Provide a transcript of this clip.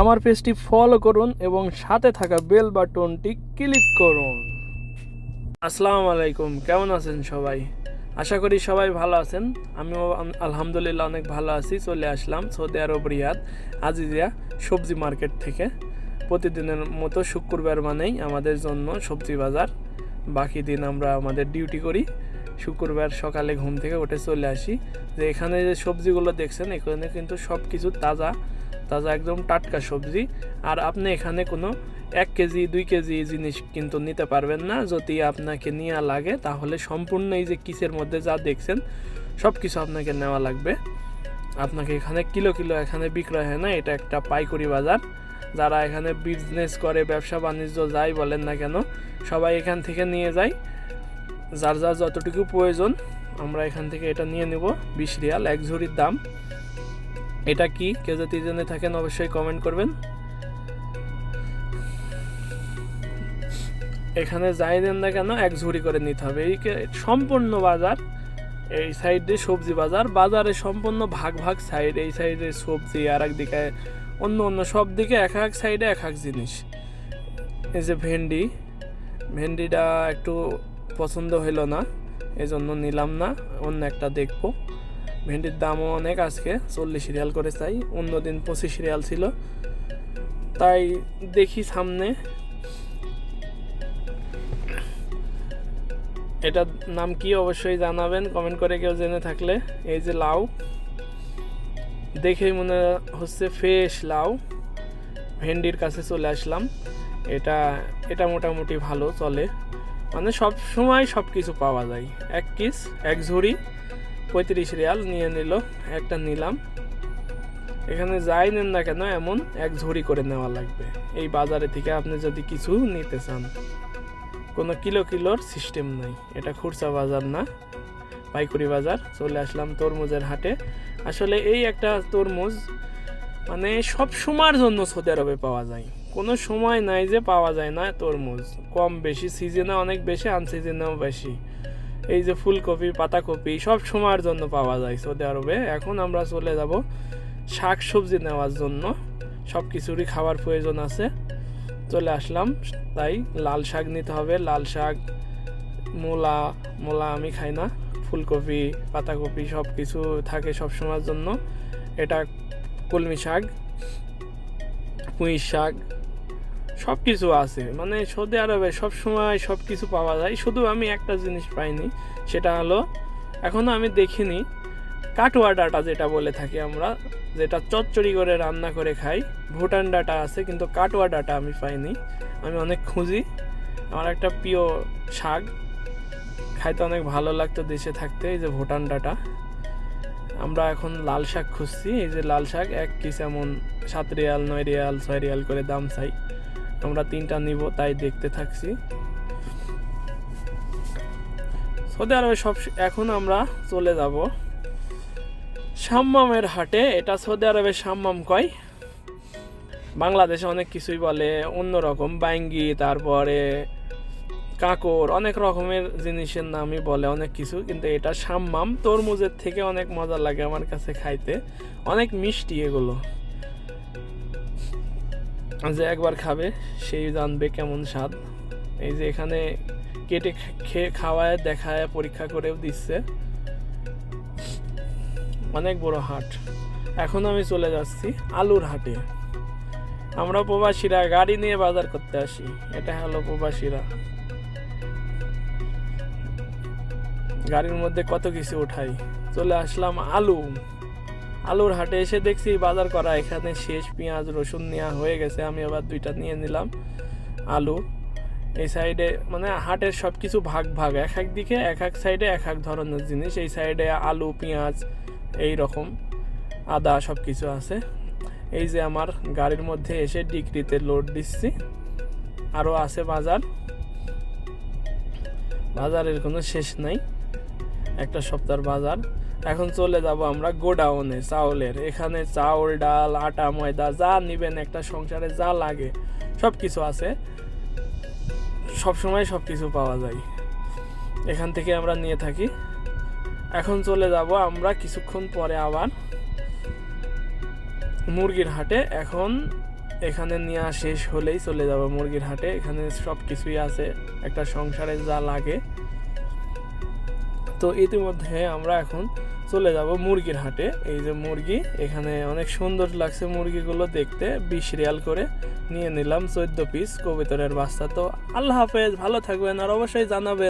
আমার পেজটি ফলো করুন এবং সাথে থাকা বেল বাটনটি ক্লিক করুন। আসসালামু আলাইকুম, কেমন আছেন সবাই? আশা করি সবাই ভালো আছেন। আমিও আলহামদুলিল্লাহ অনেক ভালো আছি, চলে আসলাম সৌদি আরব, রিয়াদ, আজিজিয়া সবজি মার্কেট থেকে। প্রতিদিনের মতো শুক্রবার মানেই আমাদের জন্য সবজি বাজার। বাকি দিন আমরা আমাদের ডিউটি করি। শুক্রবার সকালে ঘুম থেকে উঠে চলে আসি। যে এখানে যে সবজিগুলো দেখছেন, এখানে কিন্তু সব কিছু তাজা। তাজা একদম টাটকা সবজি। আর আপনি এখানে কোনো এক কেজি, দুই কেজি জিনিস কিন্তু নিতে পারবেন না। যদি আপনাকে নেওয়া লাগে, তাহলে সম্পূর্ণ এই যে কিসের মধ্যে যা দেখছেন সব কিছু আপনাকে নেওয়া লাগবে। আপনাকে এখানে কিলো কিলো এখানে বিক্রয় হয় না, এটা একটা পাইকারি বাজার। যারা এখানে বিজনেস করে, ব্যবসা, বাণিজ্য, যাই বলেন না কেন, সবাই এখান থেকে নিয়ে যায়। যার যার যতটুকু প্রয়োজন, আমরা এখান থেকে এটা নিয়ে নেব। বিশ রিয়াল, এক ঝুড়ির দাম। এটা কি? কেউ যদি জেনে থাকেন অবশ্যই কমেন্ট করবেন। এখানে যাই দেন না কেন, এক ঝুড়ি করে নিতে হবে। এই সম্পূর্ণ বাজার, এই সাইডে সবজি বাজার, বাজারে সম্পূর্ণ ভাগ ভাগ সাইড, এই সাইডে সবজি আর একদিকে অন্য অন্য সব দিকে এক এক সাইডে এক এক জিনিস। এই যে ভেন্ডি, ভেন্ডিটা একটু পছন্দ হইল না এই জন্য নিলাম না, অন্য একটা দেখব। ভেন্ডির দামও অনেক আজকে, চল্লিশ রিয়াল করে চাই অন্যদিন পঁচিশ রিয়াল ছিল। তাই দেখি সামনে। এটার নাম কি অবশ্যই জানাবেন কমেন্ট করে কেউ জেনে থাকলে। এই যে লাউ, দেখেই মনে হচ্ছে ফ্রেশ লাউ। ভেন্ডির কাছে চলে আসলাম। এটা এটা মোটামুটি ভালো চলে। মানে সব সময় সব কিছু পাওয়া যায়। এক কিস এক ঝুড়ি। পঁয়ত্রিশ রিয়াল, নিয়ে নিল, একটা নিলাম। এখানে যাই নেন না কেন, এমন এক ঝুড়ি করে নেওয়া লাগবে। এই বাজারে থেকে আপনি যদি কিছু নিতে চান, কোনো কিলো কিলোর সিস্টেম নাই। এটা খুরসা বাজার না পাইকারি বাজার। চলে আসলাম তরমুজের হাটে। আসলে এই একটা তরমুজ মানে সব সময়ের জন্য সৌদি আরবে পাওয়া যায়। কোনো সময় নাই যে পাওয়া যায় না তরমুজ। কম বেশি সিজনে অনেক বেশি আনসিজনেও বেশি। এই যে ফুলকপি, পাতাকপি, সব সময়ের জন্য পাওয়া যায় সৌদি আরবে। এখন আমরা চলে যাব শাক সবজি নেওয়ার জন্য। সব কিছুরই খাবার প্রয়োজন আছে। চলে আসলাম, তাই লাল শাক নিতে হবে। লাল শাক, মূলা মূলা আমি খাই না। ফুলকপি, পাতাকপি সব কিছু থাকে সব সময়ের জন্য। এটা কলমি শাক, পুঁই শাক সব কিছু আছে। মানে সৌদি আরবে সব সময় সব কিছু পাওয়া যায়। শুধু আমি একটা জিনিস পাইনি, সেটা হলো এখনও আমি দেখিনি, কাটুয়া ডাটা যেটা বলে থাকি আমরা, যেটা চচ্চড়ি করে রান্না করে খাই, ভুটান ডাটা আছে, কিন্তু কাটুয়া ডাটা আমি পাইনি। আমি অনেক খুঁজি। আমার একটা প্রিয় শাক। খাইতে অনেক ভালো লাগতো দেশে থাকতে, এই যে ভুটান ডাটা। আমরা এখন লাল শাক খুঁজছি, এই যে লাল শাক, এক কিস এমন সাত রিয়াল, নয় রিয়াল, ছয় রিয়াল করে দাম চাই। আমরা তিনটা নিব, তাই দেখতে থাকছি। সৌদি আরবে সব এখন আমরা চলে যাব সাম্মামের হাটে। এটা সৌদি আরবে সাম্মাম কয়? বাংলাদেশে অনেক কিছুই বলে, অন্যরকম। বাইঙ্গি তারপরে কাকর, অনেক রকমের জিনিসের নামই বলে অনেক কিছু, কিন্তু এটা সাম্মাম। তরমুজের থেকে অনেক মজা লাগে আমার কাছে খাইতে। অনেক মিষ্টি এগুলো। যে একবার খাবে, সেই জানবে কেমন স্বাদ। এই যে এখানে কেটে খেয়ে খাওয়ায়, দেখায়, পরীক্ষা করেও দিচ্ছে। অনেক বড় হাট। এখন আমি চলে যাচ্ছি আলুর হাটে। আমরা প্রবাসীরা গাড়ি নিয়ে বাজার করতে আসি। এটা হলো প্রবাসীরা। গাড়ির মধ্যে কত কিছু উঠাই। চলে আসলাম আলু। আলুর হাটে এসে দেখছি বাজার করা, এখানে শেষ পেঁয়াজ, রসুন নেওয়া হয়ে গেছে, আমি আবার দুইটা নিয়ে নিলাম আলু। এই সাইডে মানে হাটের সব কিছু ভাগ ভাগ, এক এক দিকে, এক এক সাইডে এক এক ধরনের জিনিস। এই সাইডে আলু, পেঁয়াজ, এই রকম আদা সব কিছু আছে। এই যে আমার গাড়ির মধ্যে এসে ডিগ্রিতে লোড দিচ্ছি। আরও আছে বাজার। বাজারের কোনো শেষ নাই। একটা সপ্তাহের বাজার। এখন চলে যাব আমরা গোডাউনে, চাউলের। এখানে চাউল, ডাল, আটা, ময়দা, যা নিবেন একটা সংসারে যা লাগে সব কিছু আছে। সব সময় সব কিছু পাওয়া যায়। এখান থেকে আমরা নিয়ে থাকি। এখন চলে যাব আমরা কিছুক্ষণ পরে আবার মুরগির হাটে। এখন এখানে নেওয়া শেষ হলেই চলে যাব মুরগির হাটে। এখানে সব কিছুই আছে, একটা সংসারে যা লাগে। তো ইতিমধ্যে আমরা এখন চলে যাব মুরগির হাটে। এই যে মুরগি, এখানে অনেক সুন্দর লাগছে মুরগিগুলো দেখতে। বিশ রিয়াল করে নিয়ে নিলাম চোদ্দ পিস কবিতরের বাচ্চা। তো আল্লাহ হাফেজ, ভালো থাকবেন আর অবশ্যই জানাবেন।